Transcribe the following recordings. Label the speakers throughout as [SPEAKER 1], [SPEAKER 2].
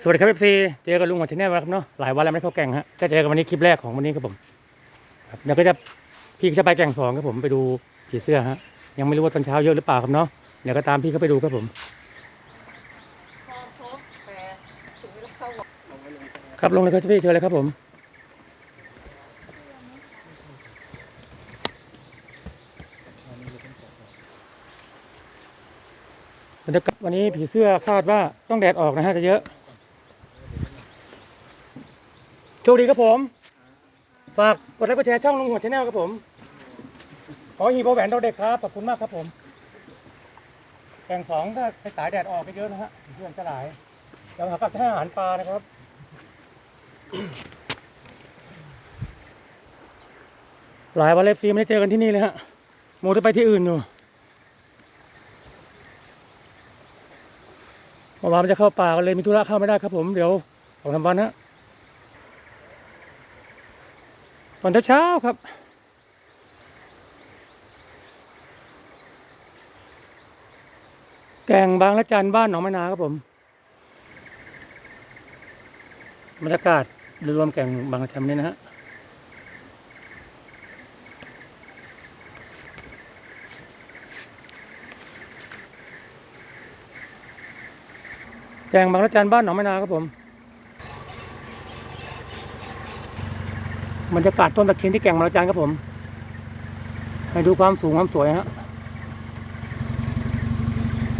[SPEAKER 1] สวัสดีครับเอฟซีเจอกับลุงหัวชแนลแล้วครับเนาะหลายวันแล้วไม่ได้เข้าแก่งฮะก็เจอกันวันนี้คลิปแรกของวันนี้ครับผมครับเดี๋ยวก็จะพี่ก็จะไปแก่งสองครับผมไปดูผีเสื้อฮะยังไม่รู้ว่าตอนเช้าเยอะหรือเปล่าครับเนาะเดี๋ยวก็ตามพี่เขาไปดูครับผม
[SPEAKER 2] ครบแต่ถึงเวลาเข้าวัด
[SPEAKER 1] ครับลงเลยครับพี่เชิญเลยครับผมบรรยากาศวันนี้ผีเสื้อคาดว่าต้องแดดออกนะฮะจะเยอะ โชคดีครับผม ฝากกดไลค์กดแชร์ช่องลุงหัวชาแนลครับผม ขอฮีโบแหวนดอกเด็กครับ ขอบคุณมากครับผมแข่งสองถ้าไปสายแดดออกไปเยอะนะฮะผีเสื้อจะหลายเดี๋ยวหากับให้อาหารปลานะครับ หลายวันเล็บซีไม่ได้เจอกันที่นี่เลยฮะโมจะไปที่อื่นอยู่เมื่อวานมันจะเข้าป่ากันเลยมีธุระเข้าไม่ได้ครับผมเดี๋ยวสองสามวันฮะ ตอนเช้าๆครับแกงบางละจันบ้านหนองมะนาครับผมบรรยากาศโดยรวมแกงบางละจันนี่นะฮะแกงบางระจันบ้านหนองไมนาครับผม บรรยากาศต้นตะเคียนที่แก่งบางรจันครับผมให้ดูความสูงความสวยฮะ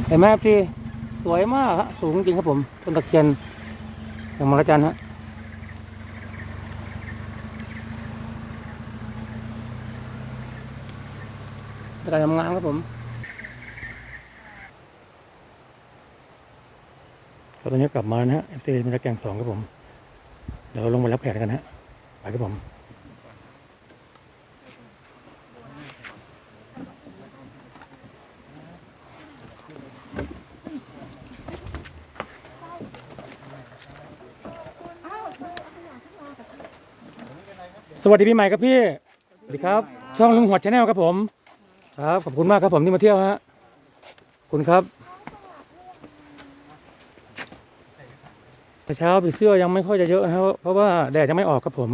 [SPEAKER 1] เห็นไหมครับพี่สวยมากฮะสูงจริงครับผมต้นตะเคียนแก่งบางรจันฮะบรรยากาศงามๆครับผมตอนนี้กลับมานะฮะเอฟซีมันจะแกงสองครับผม เดี๋ยวเราลงมารับแขกกันฮะ ไปครับผม สวัสดีพี่ใหม่ครับพี่ สวัสดีครับ ช่องลุงหัวชาแนลครับผม ครับ ขอบคุณมากครับผมที่มาเที่ยวฮะขอบคุณครับแต่เช้าผีเสื้อยังไม่ค่อยจะเยอะนะครับ เพราะว่าแดดยังไม่ออกครับผม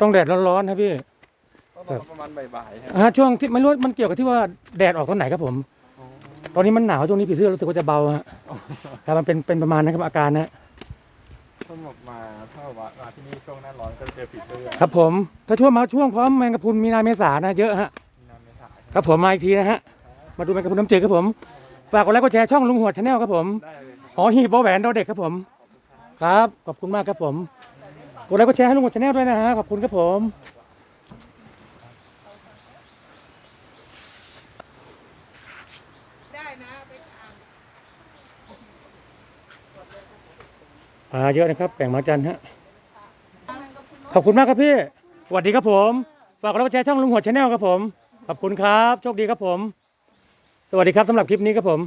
[SPEAKER 1] ต้องแดดร้อนๆครับพี่
[SPEAKER 3] ก็บอกว่าประมาณบ่ายๆครับ
[SPEAKER 1] อ่าช่วงที่ไม่รู้มันเกี่ยวกับที่ว่าแดดออกตอนไหนครับผม ตอนนี้มันหนาวช่วงนี้ผีเสื้อรู้สึกว่าจะเบาฮะครับมันเป็นเป็นประมาณนั้นครับอาการนะ
[SPEAKER 3] ถ้าบอกมาถ้าว่ามาที่นี่ช่วงหน้าร้อนก็จะเจอผีเสื้อ
[SPEAKER 1] ครับผม ถ้าช่วงมาช่วงพร้อมแมงกะพรุนมีนาเมษานะเยอะฮะ
[SPEAKER 3] มีนาเมษายน
[SPEAKER 1] ครับผมมาอีกทีนะฮะ มาดูแมงกะพรุนน้ำจืดครับผม ฝากกดไลค์กดแชร์ช่องลุงหัวชาแนลครับผม
[SPEAKER 3] ได้เลยครับ
[SPEAKER 1] หอหีบวอแหวนดอเด็กครับผม ครับ ขอบคุณมากครับผม กดไลค์กดแชร์ให้ลุงหัวชาแนลด้วยนะฮะ ขอบคุณครับผม
[SPEAKER 2] ได้นะไปอ่าน
[SPEAKER 1] มาเยอะนะครับแก่งมาจันฮะขอบคุณมากครับพี่สวัสดีครับผม ฝากกดไลค์กดแชร์ช่องลุงหัวชาแนลครับผมขอบคุณครับโชคดีครับผม สวัสดีครับสำหรับคลิปนี้ครับผม